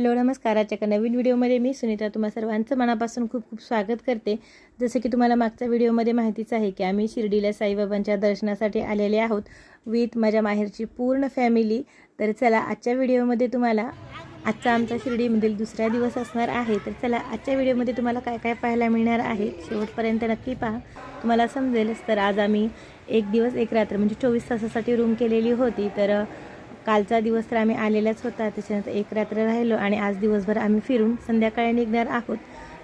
Hello नमस्कार आजच्या एका नवीन व्हिडिओमध्ये मी सुनीता. तुम्हा सर्वांचं मनापासून खूप खूप स्वागत करते. जसं की तुम्हाला मागच्या व्हिडिओमध्ये माहितीच आहे की आम्ही शिर्डीला साईबाबांच्या दर्शनासाठी आलेले आहोत विथ माझ्या माहेरची पूर्ण फॅमिली तर चला आजच्या व्हिडिओमध्ये तुम्हाला आजचा आमचा शिर्डीमधील दुसरा दिवस असणार आहे. तर चला आजच्या व्हिडिओमध्ये तुम्हाला काय काय पाहायला मिळणार आहे शेवटपर्यंत नक्की पहा. तुम्हाला समजेलच तर आज आम्ही एक दिवस एक रात्र म्हणजे चोवीस तासासाठी रूम केलेली होती. तर कालचा दिवस तर आम्ही आलेलाच होता त्याच्यानंतर एक रात्र राहिलो आणि आज दिवसभर आम्ही फिरून संध्याकाळी निघणार आहोत.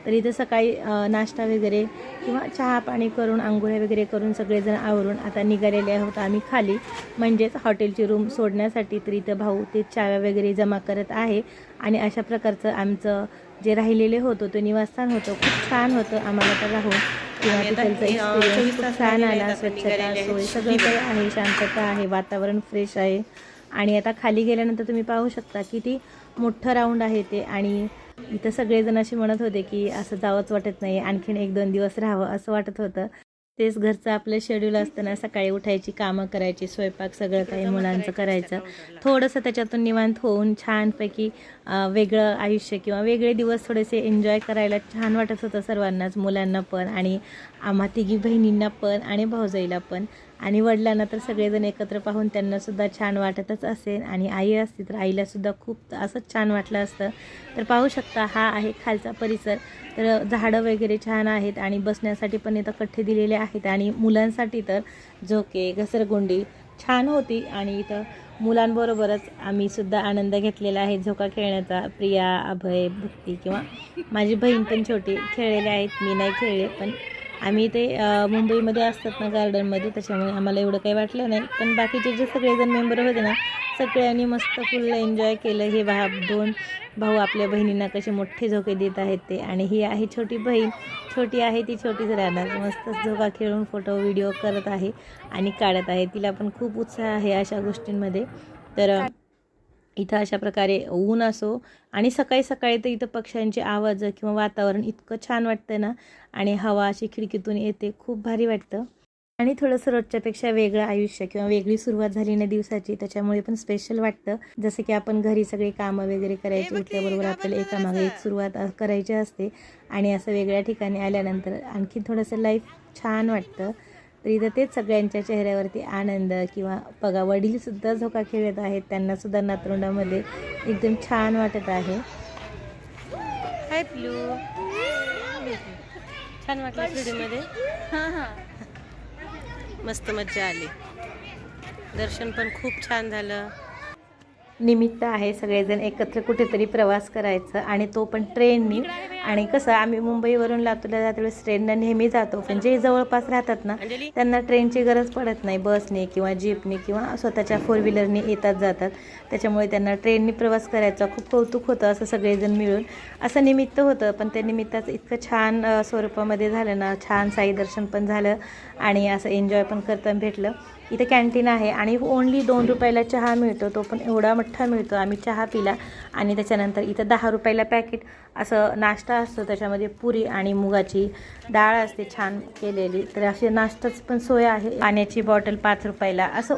तर इथं सकाळी नाश्ता वगैरे किंवा चहा पाणी करून आंघोळ्या वगैरे करून सगळेजण आवरून आता निघालेले आहोत आम्ही खाली. म्हणजेच हॉटेलची रूम सोडण्यासाठी तर इथं भाऊ ते चाव्या वगैरे जमा करत आहे आणि अशा प्रकारचं आमचं जे राहिलेले होतं ते निवासस्थान होतं खूप छान होतं आम्हाला तर राहून. किंवा तिथलचा खूप तास छान आला स्वच्छता. सोय सगळं काही आहे. शांतता आहे वातावरण फ्रेश आहे. आणि आता खाली गेल्यानंतर तुम्ही पाहू शकता किती मोठं राऊंड आहे ते. आणि इथं सगळेजण असे म्हणत होते की असं जावंच वाटत नाही आणखीन एक दोन दिवस राहावं असं वाटत होतं. तेच घरचं आपलं शेड्यूल असताना सकाळी उठायची कामं करायची स्वयंपाक सगळं काही मुलांचं करायचं. थोडंसं त्याच्यातून निवांत होऊन छानपैकी वेगळं आयुष्य किंवा वेगळे दिवस थोडेसे एन्जॉय करायला छान वाटत होतं सर्वांनाच मुलांना पण आणि आम्हा तिघी बहिणींना पण आणि भाऊजाईला पण. आणि वडिलांना तर सगळेजण एकत्र पाहून त्यांनासुद्धा छान वाटतच असेल. आणि आई असती तर आईलासुद्धा खूप असंच छान वाटलं असतं. तर पाहू शकता हा आहे खालचा परिसर. तर झाडं वगैरे छान आहेत आणि बसण्यासाठी पण इथं कठ्ठे दिलेले आहेत. आणि मुलांसाठी तर झोके घसरगुंडी छान होती. आणि इथं मुलांबरोबरच आम्ही सुद्धा आनंद घेतलेला आहे. झोका खेळण्याचा प्रिया अभय भक्ती किंवा माझी बहीण पण छोटी खेळलेले आहेत. मी नाही खेळले पण आम्ही ते मुंबईमध्ये असतात ना गार्डनमध्ये त्याच्यामुळे आम्हाला एवढं काही वाटलं नाही. पण बाकीचे जे सगळेजण मेंबर होते ना सगळ्यांनी मस्त फुल एन्जॉय केलं. हे भा दोन भाऊ आपल्या बहिणींना कसे मोठे झोके देत आहेत ते. आणि ही आहे छोटी बहीण. छोटी आहे ती छोटीच राहणार. मस्त झोका खेळून फोटो व्हिडिओ करत आहे आणि काढत आहे. तिला पण खूप उत्साह आहे अशा गोष्टींमध्ये. तर इथं अशा प्रकारे ऊन असो आणि सकाळी सकाळी तर इथं पक्ष्यांचे आवाज किंवा वातावरण इतकं छान वाटतं ना आणि हवा अशी खिडकीतून येते खूप भारी वाटतं. आणि थोडंसं रोजच्यापेक्षा वेगळं आयुष्य किंवा वेगळी सुरुवात झाली ना दिवसाची त्याच्यामुळे पण स्पेशल वाटतं. जसं की आपण घरी सगळे कामं वगैरे करायची उठल्याबरोबर आपल्याला एकामागे एक सुरुवात करायची असते. आणि असं वेगळ्या ठिकाणी आल्यानंतर आणखी थोडंसं लाईफ छान वाटतं. तर इथं तेच सगळ्यांच्या चेहऱ्यावरती आनंद किंवा बघा वडीलसुद्धा झोका खेळत आहेत. त्यांनासुद्धा नातरुंडामध्ये एकदम छान वाटत आहे. हाय प्लू छान वाटलं शिर्डीमध्ये मस्त मज्जा आली. दर्शन पण खूप छान झालं. निमित्त आहे सगळेजण एकत्र कुठेतरी प्रवास करायचं आणि तो पण ट्रेननी आणि कसं आम्ही मुंबईवरून लातूरला जात वेळेस ट्रेननं नेहमी जातो. पण जे जवळपास राहतात ना त्यांना ट्रेनची गरज पडत नाही. बसने किंवा जीपने किंवा स्वतःच्या फोर व्हीलरने येतात जातात. त्याच्यामुळे त्यांना ट्रेननी प्रवास करायचा खूप कौतुक होतं असं सगळेजण मिळून. असं निमित्त होतं पण त्या निमित्ताचं इतकं छान स्वरूपामध्ये झालं ना छान साई दर्शन पण झालं आणि असं एन्जॉय पण करताना भेटलं. इथं कॅन्टीन आहे आणि ओन्ली दोन रुपयाला चहा मिळतो तो पण एवढा मोठा मिळतो. आम्ही चहा पिला आणि त्याच्यानंतर इथं दहा रुपयाला पॅकेट असं नाश्ता असतो त्याच्यामध्ये पुरी आणि मुगाची डाळ असते छान केलेली. तर असे नाश्ताच पण सोय आहे. पाण्याची बॉटल पाच रुपयाला. असं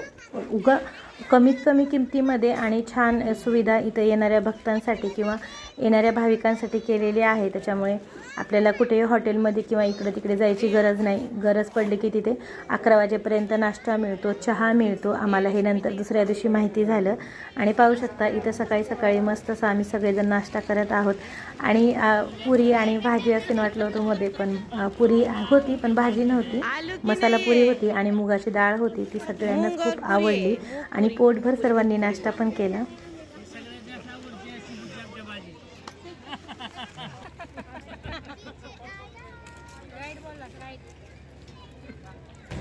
उगा कमीत कमी किमतीमध्ये आणि छान सुविधा इथं येणाऱ्या भक्तांसाठी किंवा येणाऱ्या भाविकांसाठी केलेली आहे. त्याच्यामुळे आपल्याला कुठेही हॉटेलमध्ये किंवा इकडे तिकडे जायची गरज नाही. गरज पडली की तिथे अकरा वाजेपर्यंत नाश्ता मिळतो चहा मिळतो. आम्हाला हे नंतर दुसऱ्या दिवशी माहिती झालं. आणि पाहू शकता इथं सकाळी सकाळी मस्त असं आम्ही सगळेजण नाश्ता करत आहोत. आणि पुरी आणि भाजी असं वाटलं होतं मध्ये पण पुरी होती पण भाजी नव्हती. मसाला पुरी होती आणि मुगाची डाळ होती. ती सगळ्यांनाच खूप आवडली. आणि पोटभर सर्वांनी नाश्ता पण केला.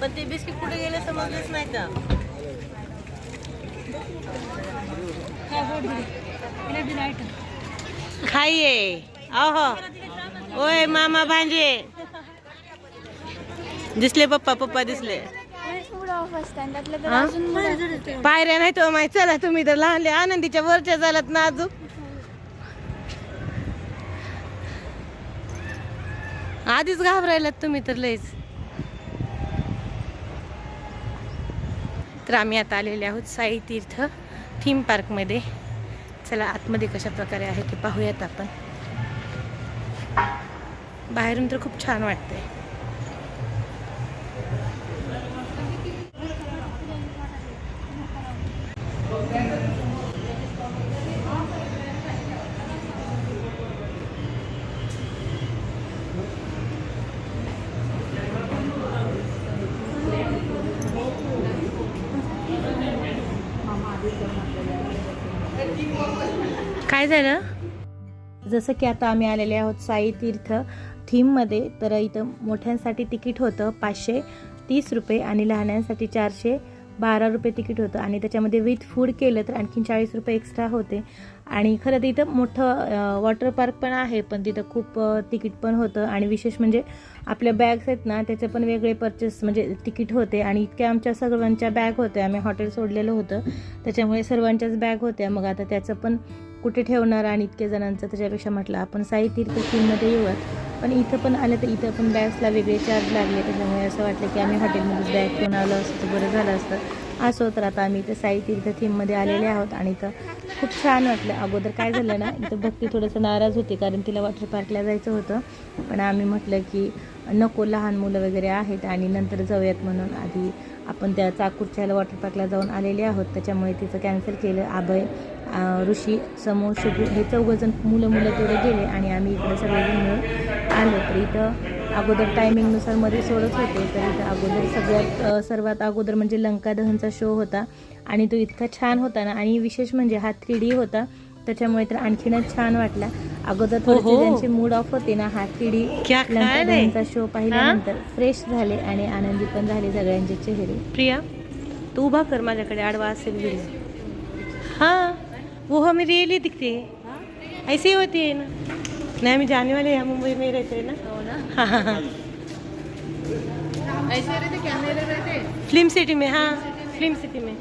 पण ते बिस्किट कुठे गेले समजलेच नाही का? खाईये. अहो. ओय मामा भांजे. दिसले पप्पा पप्पा दिसले. हा? पायऱ्या नाही तो माहिती. चला तुम्ही तर लहानले. आनंदीच्या वरच्या झालात ना अजून. आधीच घाबरायलात तुम्ही तर लयच तर आम्ही आता आलेले आहोत साई तीर्थ थीम पार्कमध्ये चला आतमध्ये कशा प्रकारे आहे ते पाहूयात आपण. बाहेरून तर खूप छान वाटतंय. काय झालं जसं की आता आम्ही आलेले आहोत साई तीर्थ थीममध्ये तर इथं मोठ्यांसाठी तिकीट होतं पाचशे तीस रुपये आणि लहानांसाठी चारशे बारा रुपये तिकीट होतं. आणि त्याच्यामध्ये विथ फूड केलं तर आणखीन चाळीस रुपये एक्स्ट्रा होते. आणि खरं तर इथं मोठं वॉटर पार्क पण आहे पण तिथं खूप तिकीट पण होतं. आणि विशेष म्हणजे आपल्या बॅग्स आहेत ना त्याचे पण वेगळे परचेस म्हणजे तिकीट होते. आणि इतक्या आमच्या सर्वांच्या बॅग होत्या. आम्ही हॉटेल सोडलेलं होतं. त्याच्यामुळे सर्वांच्याच बॅग होत्या. मग आता त्याचं पण कुठे ठेवणार आणि इतक्या जणांचं त्याच्यापेक्षा म्हटलं आपण साई तीर्थ थीममध्ये येऊयात. पण इथं पण आलं तर इथं पण बॅग्सला वेगळे चार्ज लागले त्याच्यामुळे असं वाटलं की आम्ही हॉटेलमध्येच बॅग घेऊन आलो असतं तर बरं झालं असतं. असं तर आता आम्ही इथं साई तीर्थ थीममध्ये आलेले आहोत आणि इथं खूप छान वाटलं. अगोदर काय झालं ना इथं भक्ती थोडंसं नाराज होती कारण तिला वॉटर पार्कला जायचं होतं. पण आम्ही म्हटलं की नको लहान मुलं वगैरे आहेत आणि नंतर जाऊयात म्हणून. आधी आपण त्या चाकूरच्याला वॉटर पार्कला जाऊन आलेले आहोत. त्याच्यामुळे तिचं कॅन्सल केलं. अभय ऋषी समोर शुभू हे चौघजण मुलं मुलं तेवढे गेले आणि आम्ही इकडे सगळेजण मिळून आलो. तर इथं अगोदर टायमिंगनुसारमध्ये सोडत होते. तर इथं अगोदर सगळ्यात सर्वात अगोदर म्हणजे लंका दहनचा शो होता. आणि तो इतका छान होता ना. आणि विशेष म्हणजे हा थ्री डी होता. त्याच्यामुळे तर आणखीनच छान वाटला. अगोदर थोडेसे ओहो. त्यांचे मूड ऑफ होते ना हा थ्री डी क्या खाय रे? लंका शो पाहिल्यानंतर फ्रेश झाले आणि आनंदी पण झाले सगळ्यांचे चेहरे. प्रिया तू उभा कर माझ्याकडे आडवा असेल व्हिडिओ हाँ वो हमें रियली दिखती है. ऐसी ही होती है ना? नहीं हमें जाने वाले यहाँ मुंबई में ही रहते हैं ना? हाँ हाँ हाँ ऐसे रहते कैमरे रहते. फिल्म सिटी में हाँ. फिल्म सिटी में.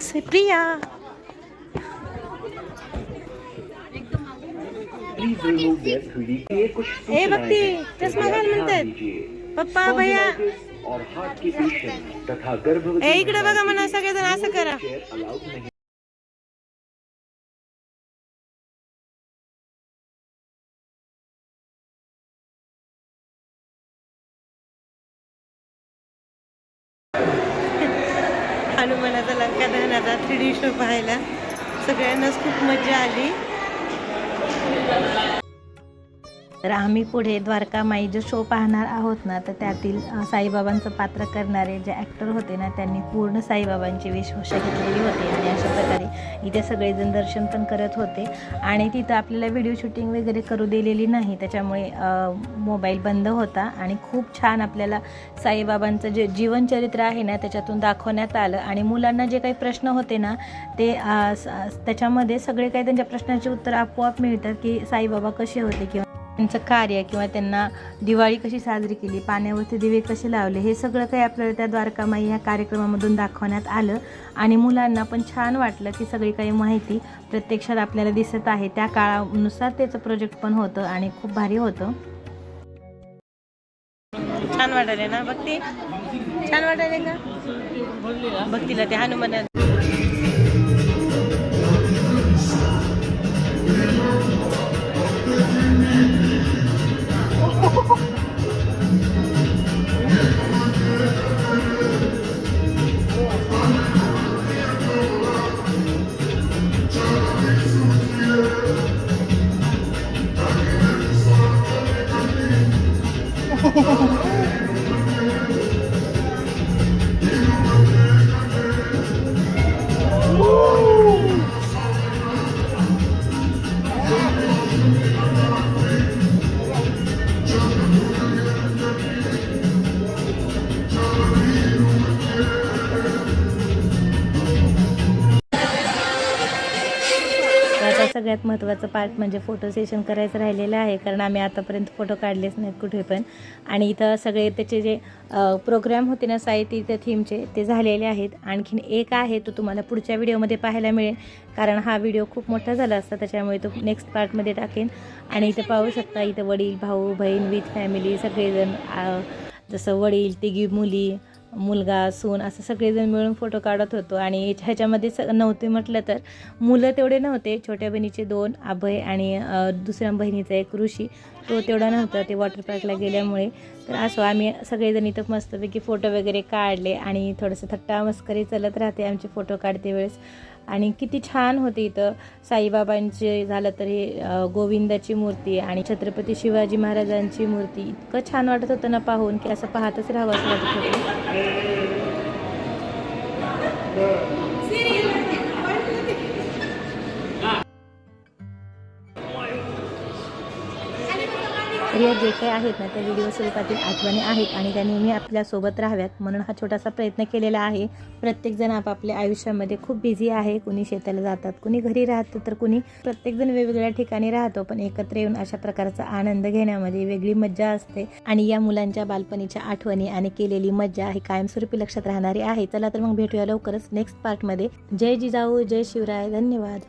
से Priya Please remove their 3D के कुछ ए भक्ति हैं। घाल म्हणतात। पप्पा भैया इकडे बघा म्हणा सगळेजण असं करा हनुमानाचा लंका दहनाचा थ्री डी शो पाहायला. सगळ्यांनाच खूप मजा आली. तर आम्ही पुढे द्वारकामाई जो शो पाहणार आहोत ना तर त्यातील साईबाबांचं पात्र करणारे जे ॲक्टर होते ना त्यांनी पूर्ण साईबाबांची वेशभूषा घेतलेली होती आणि अशा प्रकारे इथे सगळेजण दर्शन पण करत होते. आणि तिथं आपल्याला व्हिडिओ शूटिंग वगैरे करू दिलेली नाही त्याच्यामुळे मोबाईल बंद होता आणि खूप छान आपल्याला साईबाबांचं जे जीवनचरित्र आहे ना त्याच्यातून दाखवण्यात आलं. आणि मुलांना जे काही प्रश्न होते ना ते त्याच्यामध्ये सगळे काही त्यांच्या प्रश्नांची उत्तर आपोआप मिळतात की साईबाबा कसे होते किंवा त्यांचं कार्य किंवा त्यांना दिवाळी कशी साजरी केली पाण्यावरती दिवे कसे लावले हे सगळं काही आपल्याला त्या द्वारकामाई ह्या कार्यक्रमामधून दाखवण्यात आलं. आणि मुलांना पण छान वाटलं की सगळी काही माहिती प्रत्यक्षात आपल्याला दिसत आहे. त्या काळानुसार त्याचं प्रोजेक्ट पण होतं आणि खूप भारी होतं. छान वाटायला ना भक्ती? छान वाटायला का? भक्तीला ते हनुमान सगळ्यात महत्त्वाचं पार्ट म्हणजे फोटो सेशन करायचं राहिलेलं आहे. कारण आम्ही आतापर्यंत फोटो काढलेच नाहीत कुठे पण. आणि इथं सगळे त्याचे जे प्रोग्राम होते ना साहित्य इथं थीमचे ते झालेले आहेत. आणखीन एक आहे तो तुम्हाला पुढच्या व्हिडिओमध्ये पाहायला मिळेल. कारण हा व्हिडिओ खूप मोठा झाला असता त्याच्यामुळे तो नेक्स्ट पार्टमध्ये टाकेन. आणि इथं पाहू शकता इथं वडील भाऊ बहीण विथ फॅमिली सगळेजण जसं वडील तिघी मुली मुलगा सून असं सगळेजण मिळून फोटो काढत होतो. आणि ह्याच्यामध्ये स नव्हते म्हटलं तर मुलं तेवढे नव्हते. छोट्या बहिणीचे दोन अभय आणि दुसऱ्या बहिणीचा एक ऋषी. तो तेवढा नव्हता. ते वॉटर पार्कला गेल्यामुळे. तर असो आम्ही सगळेजण इथं मस्तपैकी फोटो वगैरे काढले आणि थोडंसं थट्टा मस्करी चालत राहते आमचे फोटो काढते वेळेस. आणि किती छान होते इथं साईबाबांचे झालं तर हे गोविंदाची मूर्ती आणि छत्रपती शिवाजी महाराजांची मूर्ती. इतकं छान वाटत होतं ना पाहून की असं पाहतच राहावं असं वाटत होतं. तर जे काही आहेत ना त्या व्हिडिओ स्वरूपातील आठवणी आहेत आणि त्या नेहमी आपल्यासोबत राहाव्यात म्हणून हा छोटासा प्रयत्न केलेला आहे. प्रत्येकजण आपापल्या आयुष्यामध्ये खूप बिझी आहे. कुणी शेताला जातात कुणी घरी राहतं तर कुणी प्रत्येकजण वेगवेगळ्या ठिकाणी राहतो. पण एकत्र येऊन अशा प्रकारचा आनंद घेण्यामध्ये वेगळी मज्जा असते. आणि या मुलांच्या बालपणीच्या आठवणी आणि केलेली मज्जा ही कायमस्वरूपी लक्षात राहणारी आहे. चला तर मग भेटूया लवकरच नेक्स्ट पार्टमध्ये जय जिजाऊ जय शिवराय. धन्यवाद.